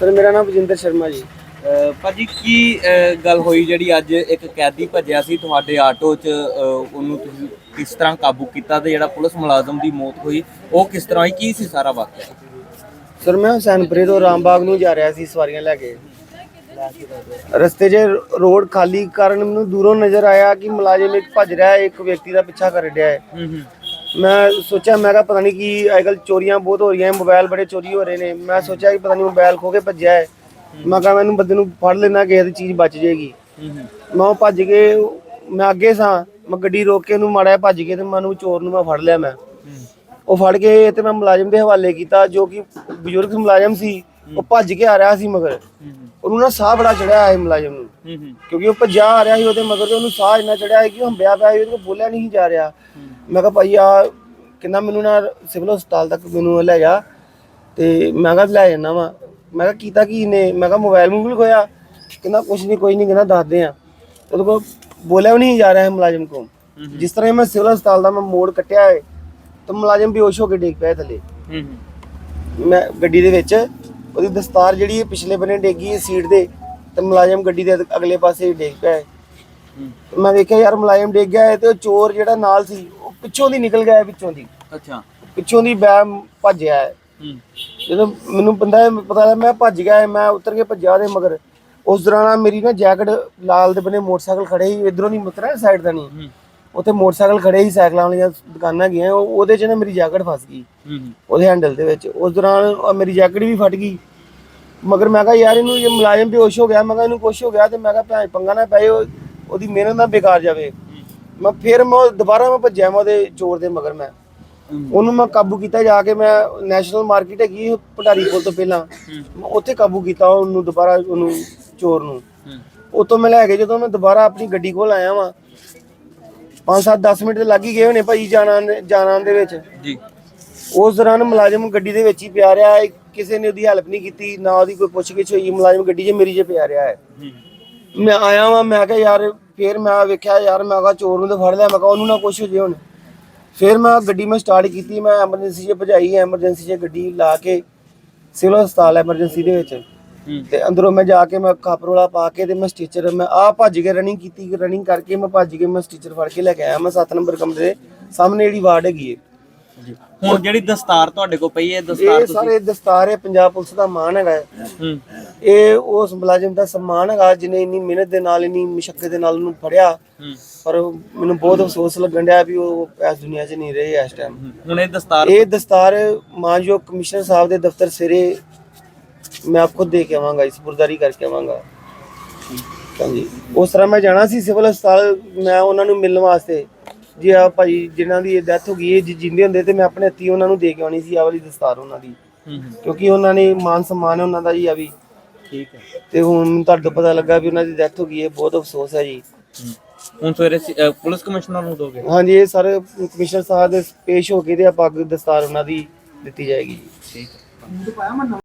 Sir ਮੇਰਾ ਨਾਮ ਵਜਿੰਦਰ ਸ਼ਰਮਾ ਜੀ। ਅਹ ਭਾਜੀ ਕੀ ਅਹ ਗੱਲ ਹੋਈ ਜਿਹੜੀ ਅੱਜ ਇੱਕ ਕੈਦੀ ਭੱਜਿਆ ਸੀ ਤੁਹਾਡੇ ਆਟੋ 'ਚ? ਅਹ ਉਹਨੂੰ ਤੁਸੀਂ ਕਿਸ ਤਰ੍ਹਾਂ ਕਾਬੂ ਕੀਤਾ ਤੇ ਜਿਹੜਾ ਪੁਲਿਸ ਮੁਲਾਜ਼ਮ ਦੀ ਮੌਤ ਹੋਈ ਉਹ ਕਿਸ ਤਰ੍ਹਾਂ ਹੋਈ? ਕੀ ਸੀ ਸਾਰਾ ਵਾਕਿਆ? ਸਰ ਮੈਂ ਹੁਸੈਨਪੁਰੇ ਤੋਂ ਰਾਮਬਾਗ ਨੂੰ ਜਾ ਰਿਹਾ ਸੀ ਸਵਾਰੀਆਂ ਲੈ ਕੇ। ਰਸਤੇ 'ਚ ਰੋਡ ਖਾਲੀ ਕਾਰਨ ਮੈਨੂੰ ਦੂਰੋਂ ਨਜ਼ਰ ਆਇਆ ਕਿ ਮੁਲਾਜ਼ਮ ਇੱਕ ਭੱਜ ਰਿਹਾ ਹੈ ਇੱਕ ਵਿਅਕਤੀ ਦਾ ਪਿੱਛਾ ਕਰ ਰਿਹਾ ਹੈ। ਹੂੰ ਹੂੰ। ਮੈਂ ਸੋਚਿਆ ਮੈਂ ਕਿਹਾ ਪਤਾ ਨਹੀਂ ਕੀ ਅੱਜਕੱਲ ਚੋਰੀਆਂ ਬਹੁਤ ਹੋ ਰਹੀਆਂ ਮੋਬਾਈਲ ਬੜੇ ਚੋਰੀ ਹੋ ਰਹੇ ਨੇ। ਮੈਂ ਸੋਚਿਆ ਕਿ ਪਤਾ ਨਹੀਂ ਮੋਬਾਈਲ ਖੋ ਕੇ ਭੱਜਿਆ ਹੈ। ਮੈਂ ਕਿਹਾ ਮੈਨੂੰ ਬੰਦੇ ਨੂੰ ਫੜ ਲੈਣਾ ਕਿਸੇ ਦੀ ਚੀਜ਼ ਬਚ ਜਾਏਗੀ। ਮੈਂ ਉਹ ਭੱਜ ਕੇ ਮੈਂ ਅੱਗੇ ਸਾਂ ਮੈਂ ਗੱਡੀ ਰੋਕ ਕੇ ਉਹਨੂੰ ਮਾੜਾ ਭੱਜ ਕੇ ਤੇ ਮੈਂ ਉਹਨੂੰ ਚੋਰ ਨੂੰ ਮੈਂ ਫੜ ਲਿਆ ਮੈਂ। ਉਹ ਫੜ ਕੇ ਤੇ ਮੈਂ ਮੁਲਾਜ਼ਮ ਦੇ ਹਵਾਲੇ ਕੀਤਾ ਜੋ ਕਿ ਬਜ਼ੁਰਗ ਮੁਲਾਜ਼ਮ ਸੀ ਉਹ ਭੱਜ ਕੇ ਆ ਰਿਹਾ ਸੀ ਮਗਰ। ਉਹਨੂੰ ਨਾ ਸਾਹ ਬੜਾ ਚੜਿਆ ਹੈ ਮੁਲਾਜ਼ਮ ਨੂੰ। ਕਿਉਂਕਿ ਉਹ ਭੱਜਾ ਆ ਰਿਹਾ ਸੀ ਉਹਦੇ ਮਗਰ ਤੇ ਉਹਨੂੰ ਸਾਹ ਇੰਨਾ ਚੜਿਆ ਹੈ ਕਿ ਹੰਬਿਆ ਪਿਆ ਸੀ ਉਹਦੇ ਕੋਲ ਬੋਲਿਆ ਨਹੀਂ ਜਾ ਰਿਹਾ। ਮੈਂ ਕਿਹਾ ਭਾਈ ਆ ਕਿੰਨਾ ਮੈਨੂੰ ਨਾ ਸਿਵਲ ਹਸਪਤਾਲ ਤੱਕ ਮੈਨੂੰ ਲੈ ਜਾ। ਤੇ ਮੈਂ ਕਿਹਾ ਲੈ ਜਾਣਾ ਵਾ। ਮੈਂ ਕਿਹਾ ਕੀਤਾ ਕੀ ਨੇ ਮੈਂ ਕਿਹਾ ਮੋਬਾਈਲ ਮੂਬਲ ਖੋਇਆ। ਕਹਿੰਦਾ ਕੁਛ ਨਹੀਂ ਕੋਈ ਨਹੀਂ ਕਹਿੰਦਾ ਦੱਸਦੇ ਆ। ਉਹਦੇ ਕੋਲ ਬੋਲਿਆ ਵੀ ਨਹੀਂ ਜਾ ਰਿਹਾ ਹੈ ਮੁਲਾਜ਼ਮ ਕੋਲ। ਜਿਸ ਤਰ੍ਹਾਂ ਹੀ ਮੈਂ ਸਿਵਲ ਹਸਪਤਾਲ ਦਾ ਮੈਂ ਮੋੜ ਕੱਟਿਆ ਹੈ ਤਾਂ ਮੁਲਾਜ਼ਮ ਬੇਹੋਸ਼ ਹੋ ਕੇ ਡਿੱਗ ਪਿਆ ਥੱਲੇ। ਮੈਂ ਗੱਡੀ ਦੇ ਵਿੱਚ ਉਹਦੀ ਦਸਤਾਰ ਜਿਹੜੀ ਹੈ ਪਿਛਲੇ ਬੰਨੇ ਡੇਗੀ ਹੈ ਸੀਟ ਦੇ ਤੇ ਮੁਲਾਜ਼ਮ ਗੱਡੀ ਦੇ ਅਗਲੇ ਪਾਸੇ ਡੇਗ ਪਿਆ ਹੈ। ਮੈਂ ਵੇਖਿਆ ਯਾਰ ਮੁਲਾਜ਼ਮ ਡੇਗ ਗਿਆ ਹੈ ਤੇ ਉਹ ਚੋਰ ਜਿਹੜਾ ਨਾਲ ਸੀ ਪਿੱਛੋਂ ਦੀ ਨਿਕਲ ਗਿਆ ਹੈ ਪਿੱਛੋਂ ਦੀ। ਅੱਛਾ। ਪਿੱਛੋਂ ਦੀ ਬੈ ਭੱਜਿਆ ਹੈ ਹੂੰ। ਜਦੋਂ ਮੈਨੂੰ ਬੰਦਾ ਪਤਾ ਲੱਗਾ ਮੈਂ ਭੱਜ ਗਿਆ ਹੈ, ਮੈਂ ਉਤਰ ਕੇ ਭੱਜਿਆ ਉਹਦੇ ਮਗਰ। ਉਸ ਦੌਰਾਨ ਮੇਰੀ ਨਾ ਜੈਕਟ ਲਾਲ ਦੇ ਬੰਨੇ ਮੋਟਰਸਾਈਕਲ ਖੜੇ ਸੀ ਇਧਰੋਂ ਨਹੀਂ ਮੁਤਰਿਆ ਸਾਈਡ ਦਾ ਨਹੀਂ। ਹੂੰ। ਉੱਥੇ ਮੋਟਰਸਾਈਕਲ ਖੜੇ ਸੀ ਸਾਈਕਲਾਂ ਵਾਲੀਆਂ ਦੁਕਾਨਾਂ ਗਈਆਂ ਉਹ- ਉਹਦੇ 'ਚ ਨਾ ਮੇਰੀ ਜੈਕਟ ਫਸ ਗਈ। ਹੂੰ। ਹੂੰ ਉਹਦੇ ਹੈਂਡਲ ਦੇ ਵਿੱਚ। ਉਸ ਦੌਰਾਨ ਮੇਰੀ ਜੈਕਟ ਵੀ ਫਟ ਗਈ। ਮਗਰ ਮੈਂ ਕਿਹਾ ਯਾਰ ਇਹਨੂੰ ਇਹ ਮੁਲਾਜ਼ਮ ਬੇਹੋਸ਼ ਹੋ ਗਿਆ। ਮੈਂ ਕਿਹਾ ਇਹਨੂੰ ਕੁਛ ਹੋ ਗਿਆ ਤੇ ਮੈਂ ਕਿਹਾ ਭੈਣ ਪੰਗਾ ਨਾ ਪਏ ਉਹ- ਉਹਦੀ ਮਿਹਨਤ ਨਾ ਬੇਕਾਰ ਜਾਵੇ। ਮੈਂ ਫਿਰ ਮੈਂ ਉਹ- ਦੁਬਾਰਾ ਮੈਂ ਭੱਜਿਆ ਮੈਂ ਉਹਦੇ ਚੋਰ ਦੇ ਮਗਰ ਮੈਂ। ਉਹਨੂੰ ਮੈਂ ਕਾਬੂ ਕੀਤਾ ਜਾ ਕੇ ਮੈਂ ਨੈਸ਼ਨਲ ਮਾਰਕੀਟ ਹੈਗੀ ਪਟਾਰੀ ਪੁਲ ਤੋਂ ਪਹਿਲਾਂ। ਮੈਂ ਉੱਥੇ ਕਾਬੂ ਕੀਤਾ ਉਹਨੂੰ ਦੁਬਾਰਾ ਉਹਨੂੰ ਚੋਰ ਨੂੰ। ਉਤੋਂ ਮੈਂ ਲੈ ਕੇ ਜਦੋਂ ਮੈਂ ਦੁਬਾਰਾ ਆਪਣੀ ਗੱਡੀ ਕੋਲ ਆਇਆ ਵਾਂ 5-7 10 ਮਿੰਟ ਲੱਗ ਹੀ ਗਏ ਹੋਣੇ ਭਾਈ ਜਾਣਾ ਜਾਣਾ ਦੇ ਵਿੱਚ। ਜੀ। ਉਸ ਦੌਰਾਨ ਮੁਲਾਜ਼ਮ ਗੱਡੀ ਦੇ ਵਿੱਚ ਹੀ ਪਿਆ ਰਿਹਾ ਹੈ ਕਿਸੇ ਨੇ ਉਹਦੀ ਹੈਲਪ ਨਹੀਂ ਕੀਤੀ ਨਾ ਉਹਦੀ ਕੋਈ ਪੁੱਛਗਿੱਛ ਹੋਈ ਮੁਲਾਜ਼ਮ ਗੱਡੀ 'ਚ ਮੇਰੀ 'ਚ ਪਿਆ ਰਿਹਾ ਹੈ। ਹੂੰ। ਮੈਂ ਆਇਆ ਵਾਂ ਮੈਂ ਕਿਹਾ ਯਾਰ ਫੇਰ ਮੈਂ ਵੇਖਿਆ ਯਾਰ ਮੈਂ ਕਿਹਾ ਚੋਰ ਨੂੰ ਤਾਂ ਫੜ ਲਿਆ ਮੈਂ ਕਿਹਾ ਉਹਨੂੰ ਨਾ ਕੁਛ ਹੋ ਜੇ ਹੁਣ। ਫਿਰ ਮੈਂ ਗੱਡੀ ਮੈਂ ਸਟਾਰਟ ਕੀਤੀ ਮੈਂ ਐਮਰਜੈਂਸੀ 'ਚ ਭਜਾਈ ਐਮਰਜੈਂਸੀ 'ਚ ਗੱਡੀ ਲਾ ਕੇ ਸਿਵਲ ਹਸਪਤਾਲ ਐਮਰਜੈਂਸੀ ਦੇ ਵਿੱਚ। ਤੇ ਅੰਦਰੋਂ ਮੈਂ ਜਾ ਕੇ ਮੈਂ ਕਾਪਰੋਲਾ ਪਾ ਕੇ ਤੇ ਮੈਂ ਸਟੀਚਰ ਮੈਂ ਆ ਭੱਜ ਕੇ ਰਨਿੰਗ ਕੀਤੀ ਰਨਿੰਗ ਕਰਕੇ ਮੈਂ ਭੱਜ ਕੇ ਮੈਂ ਸਟੀਚਰ ਫੜ ਕੇ ਲੈ ਕੇ ਆਇਆ ਮੈਂ 7 ਨੰਬਰ ਕਮਰੇ ਦੇ ਸਾਹਮਣੇ ਜਿਹੜੀ ਵਾਰਡ ਹੈਗੀ ਹੈ ਜੀ ਹੁਣ ਜਿਹੜੀ ਦਸਤਾਰ ਤੁਹਾਡੇ ਕੋਲ ਪਈ ਹੈ ਦਸਤਾਰ ਇਹ ਸਾਰੇ ਦਸਤਾਰ ਹੈ ਪੰਜਾਬ ਪੁਲਿਸ ਦਾ ਮਾਣ ਹੈਗਾ ਹੈ। ਹੂੰ। ਇਹ ਉਸ ਮੁਲਾਜ਼ਮ ਦਾ ਸਨਮਾਨ ਹੈਗਾ ਜਿਹਨੇ ਇੰਨੀ ਮਿਹਨਤ ਦੇ ਨਾਲ ਇੰਨੀ ਮੁਸ਼ਕਲ ਦੇ ਨਾਲ ਉਹਨੂੰ ਫੜਿਆ। ਹੂੰ। ਪਰ ਮੈਨੂੰ ਬਹੁਤ ਅਫਸੋਸ ਲੱਗਣ ਡਿਆ ਵੀ ਉਹ ਇਸ ਦੁਨੀਆ 'ਚ ਨਹੀਂ ਰਹੇ ਇਸ ਟਾਈਮ ਹੁਣ ਇਹ ਦਸਤਾਰ ਇਹ ਦਸਤਾਰ ਮਾਨਯੋਗ ਕਮਿਸ਼ਨਰ ਸਾਹਿਬ ਦੇ ਦਫ਼ਤਰ ਸਿਰੇ ਮੈਂ ਆਪ ਖੁਦ ਦੇ ਕੇ ਆਵਾਂਗਾ ਇਸ ਸਪੁਰਦਾਰੀ ਕਰਕੇ ਆਵਾਂਗਾ। ਹਾਂਜੀ। ਉਸ ਤਰ੍ਹਾਂ ਮੈਂ ਜਾਣਾ ਸੀ ਸਿਵਲ ਹਸਪਤਾਲ ਮੈਂ ਉਹਨਾਂ ਨੂੰ ਮਿਲਣ ਵਾਸਤੇ। ਜੀ ਆ ਭਾਈ ਜਿਨ੍ਹਾਂ ਦੀ ਡੈਥ ਹੋ ਗਈ ਹੈ ਜੇ ਜਿੰਦੇ ਹੁੰਦੇ ਤੇ ਮੈਂ ਆਪਣੇ ਹੱਥੀਂ ਉਹਨਾਂ ਨੂੰ ਦੇ ਕੇ ਆਉਣੀ ਸੀ ਆ ਵਾਲੀ ਦਸਤਾਰ ਉਹਨਾਂ ਦੀ। ਕਿਉਂਕਿ ਉਹਨਾਂ ਨੇ ਮਾਨ ਸਨਮਾਨ ਹੈ ਉਹਨਾਂ ਦਾ ਜੀ ਆ ਵੀ। ਠੀਕ ਹੈ। ਤੇ ਹੁਣ ਮੈਨੂੰ ਤੁਹਾਡੇ ਤੋਂ ਪਤਾ ਲੱਗਾ ਵੀ ਉਹਨਾਂ ਦੀ ਡੈਥ ਹੋ ਗਈ ਹੈ ਬਹੁਤ ਅਫਸੋਸ ਹੈ ਜੀ। ਹੁਣ ਸਵੇਰੇ ਸ- ਅਹ ਪੁਲਿਸ ਕਮਿਸ਼ਨਰ ਨੂੰ ਦੋਗੇ? ਹਾਂਜੀ ਇਹ ਸਾਰੇ ਕਮਿਸ਼ਨਰ ਸਾਹਿਬ ਦੇ ਪੇਸ਼ ਹੋ ਕੇ ਤੇ ਆਪਾਂ ਅੱਗੇ ਦਸਤਾਰ ਉਹਨਾਂ ਦੀ ਦਿੱਤੀ ਜਾਏਗੀ ਜੀ। ਠੀਕ ਹੈ।